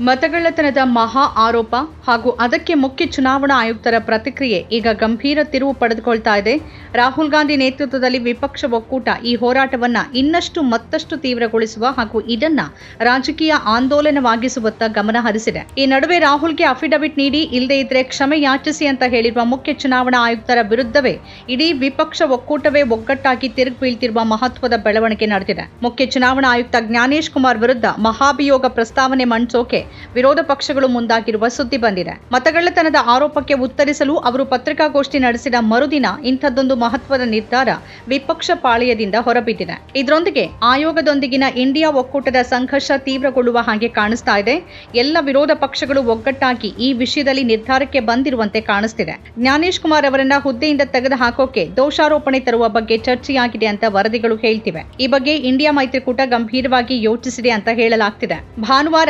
ಮತಗಳ್ಳತನದ ಮಹಾ ಆರೋಪ ಹಾಗೂ ಅದಕ್ಕೆ ಮುಖ್ಯ ಚುನಾವಣಾ ಆಯುಕ್ತರ ಪ್ರತಿಕ್ರಿಯೆ ಈಗ ಗಂಭೀರ ತಿರುವು ಪಡೆದುಕೊಳ್ತಾ ಇದೆ. ರಾಹುಲ್ ಗಾಂಧಿ ನೇತೃತ್ವದಲ್ಲಿ ವಿಪಕ್ಷ ಒಕ್ಕೂಟ ಈ ಹೋರಾಟವನ್ನ ಇನ್ನಷ್ಟು ಮತ್ತಷ್ಟು ತೀವ್ರಗೊಳಿಸುವ ಹಾಗೂ ಇದನ್ನ ರಾಜಕೀಯ ಆಂದೋಲನವಾಗಿಸುವತ್ತ ಗಮನ ಹರಿಸಿದೆ. ಈ ನಡುವೆ ರಾಹುಲ್ಗೆ ಅಫಿಡವಿಟ್ ನೀಡಿ ಇಲ್ಲದೇ ಇದ್ರೆ ಕ್ಷಮೆ ಯಾಚಿಸಿ ಅಂತ ಹೇಳಿರುವ ಮುಖ್ಯ ಚುನಾವಣಾ ಆಯುಕ್ತರ ವಿರುದ್ಧವೇ ಇಡೀ ವಿಪಕ್ಷ ಒಕ್ಕೂಟವೇ ಒಗ್ಗಟ್ಟಾಗಿ ತಿರುಗಿ ಬೀಳ್ತಿರುವ ಮಹತ್ವದ ಬೆಳವಣಿಗೆ ನಡೆದಿದೆ. ಮುಖ್ಯ ಚುನಾವಣಾ ಆಯುಕ್ತ ಜ್ಞಾನೇಶ್ ಕುಮಾರ್ ವಿರುದ್ಧ ಮಹಾಭಿಯೋಗ ಪ್ರಸ್ತಾವನೆ ಮಂಡಿಸೋಕೆ ವಿರೋಧ ಪಕ್ಷಗಳು ಮುಂದಾಗಿರುವ ಸುದ್ದಿ ಬಂದಿದೆ. ಮತಗಳ್ಳತನದ ಆರೋಪಕ್ಕೆ ಉತ್ತರಿಸಲು ಅವರು ಪತ್ರಿಕಾಗೋಷ್ಠಿ ನಡೆಸಿದ ಮರುದಿನ ಇಂಥದ್ದೊಂದು ಮಹತ್ವದ ನಿರ್ಧಾರ ವಿಪಕ್ಷ ಪಾಳೆಯದಿಂದ ಹೊರಬಿದ್ದಿದೆ. ಇದರೊಂದಿಗೆ ಆಯೋಗದೊಂದಿಗಿನ ಇಂಡಿಯಾ ಒಕ್ಕೂಟದ ಸಂಘರ್ಷ ತೀವ್ರಗೊಳ್ಳುವ ಹಾಗೆ ಕಾಣಿಸ್ತಾ ಇದೆ. ಎಲ್ಲ ವಿರೋಧ ಪಕ್ಷಗಳು ಒಗ್ಗಟ್ಟಾಗಿ ಈ ವಿಷಯದಲ್ಲಿ ನಿರ್ಧಾರಕ್ಕೆ ಬಂದಿರುವಂತೆ ಕಾಣಿಸ್ತಿದೆ. ಜ್ಞಾನೇಶ್ ಕುಮಾರ್ ಅವರನ್ನ ಹುದ್ದೆಯಿಂದ ತೆಗೆದು ಹಾಕೋಕೆ ದೋಷಾರೋಪಣೆ ತರುವ ಬಗ್ಗೆ ಚರ್ಚೆಯಾಗಿದೆ ಅಂತ ವರದಿಗಳು ಹೇಳ್ತಿವೆ. ಈ ಬಗ್ಗೆ ಇಂಡಿಯಾ ಮೈತ್ರಿಕೂಟ ಗಂಭೀರವಾಗಿ ಯೋಚಿಸಿದೆ ಅಂತ ಹೇಳಲಾಗ್ತಿದೆ. ಭಾನುವಾರ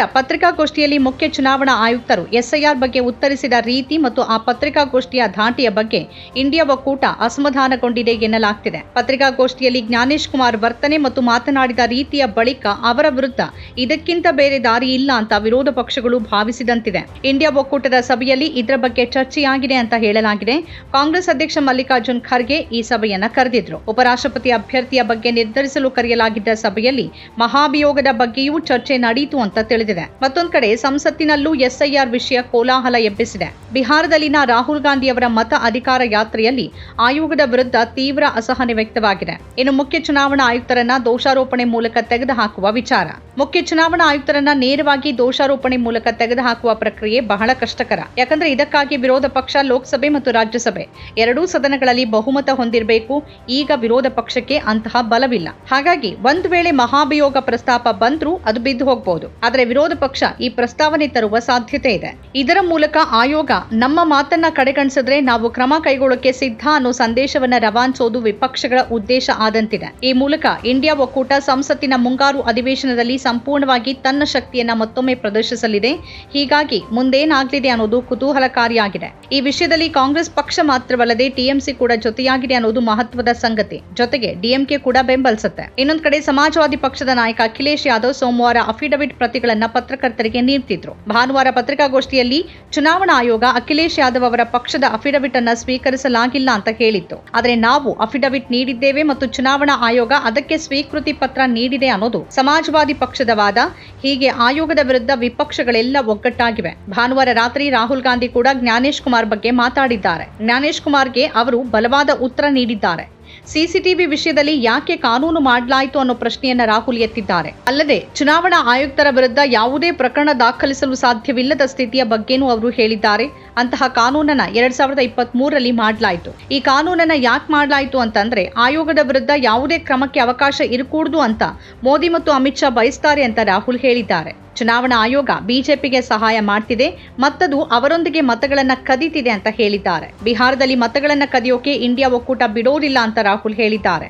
ಪತ್ರಿಕಾಗೋಷ್ಠಿಯಲ್ಲಿ ಮುಖ್ಯ ಚುನಾವಣಾ ಆಯುಕ್ತರು ಎಸ್ಐಆರ್ ಬಗ್ಗೆ ಉತ್ತರಿಸಿದ ರೀತಿ ಮತ್ತು ಆ ಪತ್ರಿಕಾಗೋಷ್ಠಿಯ ಧಾಟಿಯ ಬಗ್ಗೆ ಇಂಡಿಯಾ ಒಕ್ಕೂಟ ಅಸಮಾಧಾನಗೊಂಡಿದೆ ಎನ್ನಲಾಗ್ತಿದೆ. ಪತ್ರಿಕಾಗೋಷ್ಠಿಯಲ್ಲಿ ಜ್ಞಾನೇಶ್ ಕುಮಾರ್ ವರ್ತನೆ ಮತ್ತು ಮಾತನಾಡಿದ ರೀತಿಯ ಬಳಿಕ ಅವರ ವಿರುದ್ಧ ಇದಕ್ಕಿಂತ ಬೇರೆ ದಾರಿ ಇಲ್ಲ ಅಂತ ವಿರೋಧ ಪಕ್ಷಗಳು ಭಾವಿಸಿದಂತಿದೆ ಇಂಡಿಯಾ ಒಕ್ಕೂಟದ ಸಭೆಯಲ್ಲಿ ಇದರ ಬಗ್ಗೆ ಚರ್ಚೆಯಾಗಿದೆ ಅಂತ ಹೇಳಲಾಗಿದೆ. ಕಾಂಗ್ರೆಸ್ ಅಧ್ಯಕ್ಷ ಮಲ್ಲಿಕಾರ್ಜುನ್ ಖರ್ಗೆ ಈ ಸಭೆಯನ್ನ ಕರೆದಿದ್ರು. ಉಪರಾಷ್ಟ್ರಪತಿ ಅಭ್ಯರ್ಥಿಯ ಬಗ್ಗೆ ನಿರ್ಧರಿಸಲು ಕರೆಯಲಾಗಿದ್ದ ಸಭೆಯಲ್ಲಿ ಮಹಾಭಿಯೋಗದ ಬಗ್ಗೆಯೂ ಚರ್ಚೆ ನಡೆಯಿತು ಅಂತ ತಿಳಿದಿದೆ. ಮತ್ತೊಂದು ಕಡೆ ಸಂಸತ್ತಿನಲ್ಲೂ ಎಸ್ಐಆರ್ ವಿಷಯ ಕೋಲಾಹಲ ಎಬ್ಬಿಸಿದೆ. ಬಿಹಾರದಲ್ಲಿನ ರಾಹುಲ್ ಗಾಂಧಿ ಅವರ ಮತ ಅಧಿಕಾರ ಯಾತ್ರೆಯಲ್ಲಿ ಆಯೋಗದ ವಿರುದ್ಧ ತೀವ್ರ ಅಸಹನೆ ವ್ಯಕ್ತವಾಗಿದೆ. ಇನ್ನು ಮುಖ್ಯ ಚುನಾವಣಾ ಆಯುಕ್ತರನ್ನ ದೋಷಾರೋಪಣೆ ಮೂಲಕ ತೆಗೆದುಹಾಕುವ ವಿಚಾರ. ಮುಖ್ಯ ಚುನಾವಣಾ ಆಯುಕ್ತರನ್ನ ನೇರವಾಗಿ ದೋಷಾರೋಪಣೆ ಮೂಲಕ ತೆಗೆದುಹಾಕುವ ಪ್ರಕ್ರಿಯೆ ಬಹಳ ಕಷ್ಟಕರ. ಯಾಕಂದ್ರೆ ಇದಕ್ಕಾಗಿ ವಿರೋಧ ಪಕ್ಷ, ಲೋಕಸಭೆ ಮತ್ತು ರಾಜ್ಯಸಭೆ ಎರಡೂ ಸದನಗಳಲ್ಲಿ ಬಹುಮತ ಹೊಂದಿರಬೇಕು. ಈಗ ವಿರೋಧ ಪಕ್ಷಕ್ಕೆ ಅಂತಹ ಬಲವಿಲ್ಲ. ಹಾಗಾಗಿ ಒಂದು ವೇಳೆ ಮಹಾಭಿಯೋಗ ಪ್ರಸ್ತಾಪ ಬಂದ್ರೂ ಅದು ಬಿದ್ದು ಹೋಗಬಹುದು ಆದರೆ ವಿರೋಧ ಪಕ್ಷ ಈ ಪ್ರಸ್ತಾವನೆ ತರುವ ಸಾಧ್ಯತೆ ಇದೆ. ಇದರ ಮೂಲಕ ಆಯೋಗ, ನಮ್ಮ ಮಾತನ್ನ ಕಡೆಗಣಿಸಿದ್ರೆ ನಾವು ಕ್ರಮ ಕೈಗೊಳ್ಳಕ್ಕೆ ಸಿದ್ಧ ಅನ್ನೋ ಸಂದೇಶವನ್ನ ರವಾನಿಸೋದು ವಿಪಕ್ಷಗಳ ಉದ್ದೇಶ ಆದಂತಿದೆ. ಈ ಮೂಲಕ ಇಂಡಿಯಾ ಒಕ್ಕೂಟ ಸಂಸತ್ತಿನ ಮುಂಗಾರು ಅಧಿವೇಶನದಲ್ಲಿ ಸಂಪೂರ್ಣವಾಗಿ ತನ್ನ ಶಕ್ತಿಯನ್ನ ಮತ್ತೊಮ್ಮೆ ಪ್ರದರ್ಶಿಸಲಿದೆ. ಹೀಗಾಗಿ ಮುಂದೇನಾಗಲಿದೆ ಅನ್ನೋದು ಕುತೂಹಲಕಾರಿಯಾಗಿದೆ. ಈ ವಿಷಯದಲ್ಲಿ ಕಾಂಗ್ರೆಸ್ ಪಕ್ಷ ಮಾತ್ರವಲ್ಲದೆ ಟಿಎಂಸಿ ಕೂಡ ಜೊತೆಯಾಗಿದೆ ಅನ್ನೋದು ಮಹತ್ವದ ಸಂಗತಿ. ಜೊತೆಗೆ ಡಿಎಂಕೆ ಕೂಡ ಬೆಂಬಲಿಸುತ್ತೆ. ಇನ್ನೊಂದು ಕಡೆ ಸಮಾಜವಾದಿ ಪಕ್ಷದ ನಾಯಕ ಅಖಿಲೇಶ್ ಯಾದವ್ ಸೋಮವಾರ ಅಫಿಡವಿಟ್ ಪ್ರತಿಗಳನ್ನ ಪತ್ರಕರ್ತರಿಗೆ ನೀಡ್ತಿದ್ರು ಭಾನುವಾರ ಪತ್ರಿಕಾಗೋಷ್ಠಿಯಲ್ಲಿ ಚುನಾವಣಾ ಆಯೋಗ ಅಖಿಲೇಶ್ ಯಾದವ್ ಅವರ ಪಕ್ಷದ ಅಫಿಡವಿಟ್ ಅನ್ನು ಸ್ವೀಕರಿಸಲಾಗಿಲ್ಲ ಅಂತ ಹೇಳಿತ್ತು. ಆದರೆ ನಾವು ಅಫಿಡವಿಟ್ ನೀಡಿದ್ದೇವೆ ಮತ್ತು ಚುನಾವಣಾ ಆಯೋಗ ಅದಕ್ಕೆ ಸ್ವೀಕೃತಿ ಪತ್ರ ನೀಡಿದೆ ಅನ್ನೋದು ಸಮಾಜವಾದಿ ಪಕ್ಷದ ವಾದ. ಹೀಗೆ ಆಯೋಗದ ವಿರುದ್ಧ ವಿಪಕ್ಷಗಳೆಲ್ಲ ಒಗ್ಗಟ್ಟಾಗಿವೆ. ಭಾನುವಾರ ರಾತ್ರಿ ರಾಹುಲ್ ಗಾಂಧಿ ಕೂಡ ಜ್ಞಾನೇಶ್ ಕುಮಾರ್ ಬಗ್ಗೆ ಮಾತಾಡಿದ್ದಾರೆ. ಜ್ಞಾನೇಶ್ ಕುಮಾರ್ಗೆ ಅವರು ಬಲವಾದ ಉತ್ತರ ನೀಡಿದ್ದಾರೆ. ಸಿಸಿಟಿವಿ ವಿಷಯದಲ್ಲಿ ಯಾಕೆ ಕಾನೂನು ಮಾಡಲಾಯಿತು ಅನ್ನೋ ಪ್ರಶ್ನೆಯನ್ನ ರಾಹುಲ್ ಎತ್ತಿದ್ದಾರೆ. ಅಲ್ಲದೆ ಚುನಾವಣಾ ಆಯುಕ್ತರ ವಿರುದ್ಧ ಯಾವುದೇ ಪ್ರಕರಣ ದಾಖಲಿಸಲು ಸಾಧ್ಯವಿಲ್ಲದ ಸ್ಥಿತಿಯ ಬಗ್ಗೆನೂ ಅವರು ಹೇಳಿದ್ದಾರೆ. ಅಂತಹ ಕಾನೂನನ್ನ ಎರಡ್ ಸಾವಿರದ ಇಪ್ಪತ್ತ್ ಮೂರರಲ್ಲಿ ಮಾಡಲಾಯಿತು. ಈ ಕಾನೂನನ್ನ ಯಾಕೆ ಮಾಡಲಾಯಿತು ಅಂತಂದ್ರೆ ಆಯೋಗದ ವಿರುದ್ಧ ಯಾವುದೇ ಕ್ರಮಕ್ಕೆ ಅವಕಾಶ ಇರಕೂಡದು ಅಂತ ಮೋದಿ ಮತ್ತು ಅಮಿತ್ ಶಾ ಬಯಸ್ತಾರೆ ಅಂತ ರಾಹುಲ್ ಹೇಳಿದ್ದಾರೆ. ಚುನಾವಣಾ ಆಯೋಗ ಬಿಜೆಪಿಗೆ ಸಹಾಯ ಮಾಡ್ತಿದೆ ಮತ್ತದು ಅವರೊಂದಿಗೆ ಮತಗಳನ್ನ ಕದೀತಿದೆ ಅಂತ ಹೇಳಿದ್ದಾರೆ ಬಿಹಾರದಲ್ಲಿ ಮತಗಳನ್ನ ಕದಿಯೋಕೆ ಇಂಡಿಯಾ ಒಕ್ಕೂಟ ಬಿಡೋದಿಲ್ಲ ಅಂತ ರಾಹುಲ್ ಹೇಳಿದ್ದಾರೆ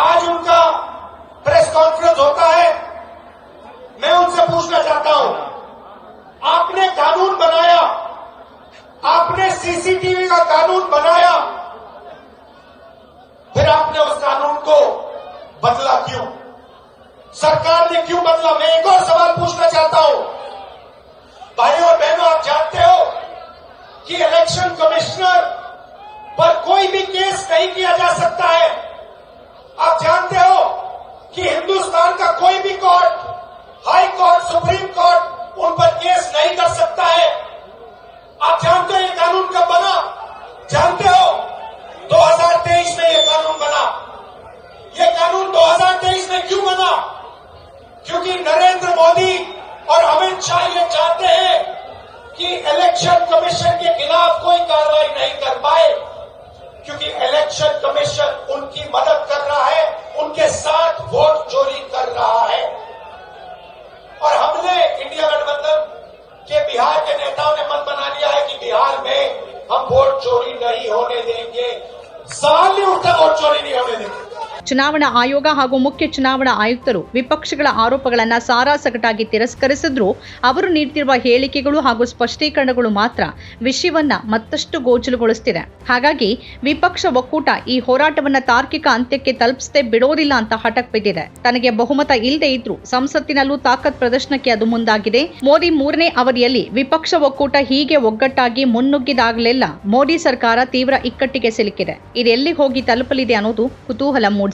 आज उनका प्रेस कॉन्फ्रेंस होता है मैं उनसे पूछना चाहता हूं आपने कानून बनाया आपने सीसीटीवी का कानून भाइयों और बहनों, आप जानते हो कि इलेक्शन कमिश्नर पर कोई भी केस नहीं किया जा सकता है आप जानते हो कि हिंदुस्तान का कोई भी court high court supreme court उन पर केस नहीं कर सकता है आप जानते हो ये कानून कब बना जानते हो 2023 में ये कानून बना ये कानून 2023 में क्यों बना क्योंकि नरेंद्र मोदी और अमित शाह ये चाहते हैं कि इलेक्शन कमीशन के खिलाफ कोई कार्रवाई नहीं कर पाए, क्योंकि इलेक्शन कमीशन उनकी मदद कर रहा है, उनके साथ वोट चोरी कर रहा है। और हमने इंडिया गठबंधन के बिहार के नेताओं ने मन बना लिया है कि बिहार में हम वोट चोरी नहीं होने देंगे। सवाल नहीं उठता वोट चोरी नहीं होने देंगे। ಚುನಾವಣಾ ಆಯೋಗ ಹಾಗೂ ಮುಖ್ಯ ಚುನಾವಣಾ ಆಯುಕ್ತರು ವಿಪಕ್ಷಗಳ ಆರೋಪಗಳನ್ನು ಸಾರಾಸಗಟಾಗಿ ತಿರಸ್ಕರಿಸಿದ್ರು. ಅವರು ನೀಡುತ್ತಿರುವ ಹೇಳಿಕೆಗಳು ಹಾಗೂ ಸ್ಪಷ್ಟೀಕರಣಗಳು ಮಾತ್ರ ವಿಷಯವನ್ನ ಮತ್ತಷ್ಟು ಗೋಚಲುಗೊಳಿಸ್ತಿದೆ ಹಾಗಾಗಿ ವಿಪಕ್ಷ ಒಕ್ಕೂಟ ಈ ಹೋರಾಟವನ್ನ ತಾರ್ಕಿಕ ಅಂತ್ಯಕ್ಕೆ ತಲುಪಿಸದೆ ಬಿಡೋದಿಲ್ಲ ಅಂತ ಹಠಕ್ ಬಿದ್ದಿದೆ. ತನಗೆ ಬಹುಮತ ಇಲ್ಲದೆ ಇದ್ರೂ ಸಂಸತ್ತಿನಲ್ಲೂ ತಾಕತ್ ಪ್ರದರ್ಶನಕ್ಕೆ ಅದು ಮುಂದಾಗಿದೆ. ಮೋದಿ ಮೂರನೇ ಅವಧಿಯಲ್ಲಿ ವಿಪಕ್ಷ ಒಕ್ಕೂಟ ಹೀಗೆ ಒಗ್ಗಟ್ಟಾಗಿ ಮುನ್ನುಗ್ಗಿದಾಗಲೆಲ್ಲ ಮೋದಿ ಸರ್ಕಾರ ತೀವ್ರ ಇಕ್ಕಟ್ಟಿಗೆ ಸಿಲುಕಿದೆ. ಇದೆಲ್ಲಿ ಹೋಗಿ ತಲುಪಲಿದೆ ಅನ್ನೋದು ಕುತೂಹಲ ಮೂಡಿಸಿದೆ.